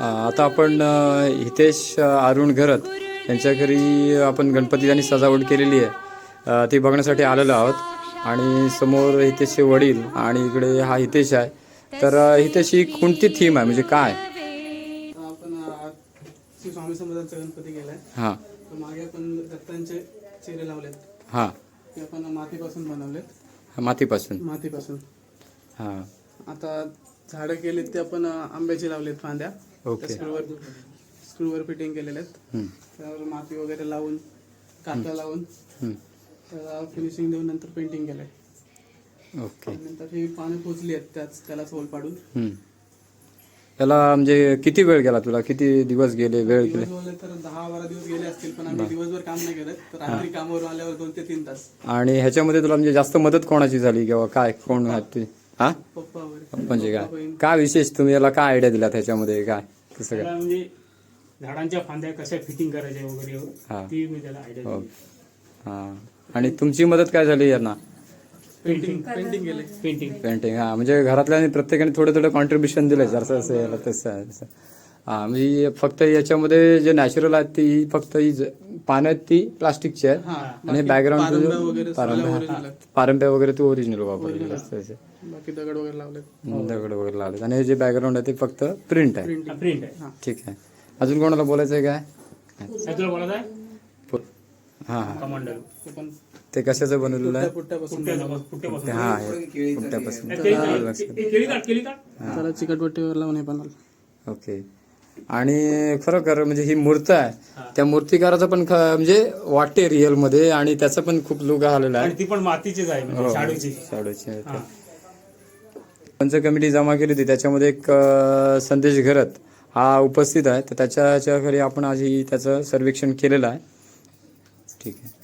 आता आपण हितेश अरुण घरत यांच्या घरी आपण गणपती आणि सजावट केलेली आहे. ती बघण्यासाठी आलेलो आहोत. आणि समोर हितेशचे वडील आणि इकडे हा हितेश आहे. तर हितेश ही कोणती थीम आहे? म्हणजे काय? स्वामी समर्थांचा गणपती केलाय. हां. तर मागे आपण दत्तांचे चेहरे लावलेत. हां. ते आपण मातीपासून बनवलेत. मातीपासून. मातीपासून. हां. आता झाडं केलीत ते आपण आंब्याची लावलेत फांद्या. ओके. स्क्रूवर स्क्रूवर फिटिंग केलेले आहेत त्यावर माती वगैरे लावून काचा लावून. त्याला फिनिशिंग देऊन नंतर पेंटिंग केलंय. ओके. नंतर ही पानं पोचली आहेत त्याच त्याला होल पाडून. हं. याला म्हणजे किती वेळ गेला तुला? किती दिवस गेले वेळ गेले? दिवस बोलले तर दहा बारा दिवस गेले असतील पण आम्ही दिवसभर काम नाही केलं तर रात्री कामावर आल्यावर दोन ते तीन तास. आणि ह्याच्यामध्ये तुला म्हणजे जास्त मदत कोणाची झाली किंवा काय? कोण हां? म्हणजे पप्पा, काय. काय विशेष तुम्ही याला काय आयडिया दिला त्याच्यामध्ये? काय? कसं काय? म्हणजे झाडांच्या फांद्या कशा फिटिंग करायच्या हा. वगैरे ती मी त्याला आयडिया हो दिली हां. आणि तुमची मदत काय झाली यांना? पेंटिंग पेंटिंग पेंटिंग पेंटिंग हां. म्हणजे घरातल्या प्रत्येकाने थोडं थोडं कॉन्ट्रीब्युशन दिलं जसं असं याला तसं आहे तसं. हां म्हणजे फक्त याच्यामध्ये जे नॅचरल आहेत ती फक्त ही ज- पानं आहेत ती प्लास्टिकची आहेत. हा. आणि बॅकग्राऊंड पारंब्या वगैरे तू ओरिजिनल वापरलेलं असतं बाकी दगड वगैरे लावलेत. दगड वगैरे लावले आणि हे जे बॅकग्राऊंड आहे ते फक्त प्रिंट आहे. प्रिंट आहे. ठीक आहे. अजून कोणाला बोलायचं आहे काय आहे हां हां. ते पण ते कशाचं बनवलेलं आहे? हा हे हे बनवलं. ओके. आणि खरोखर म्हणजे ही मूर्त आहे. त्या मूर्तिकाराचं पण म्हणजे वाटते रिअलमध्ये आणि त्याचा पण खूप लुक आलेला आहे. ती पण मातीचीच आहे म्हणजे शाडूची. शाडूची. हा. पंच कमिटी जमा केली होती. त्याच्यामध्ये एक संदेश घरत हा उपस्थित आहे. तर त्याच्या घरी आपण आज ही त्याचं सर्वेक्षण केलेलं आहे. ठीक आहे.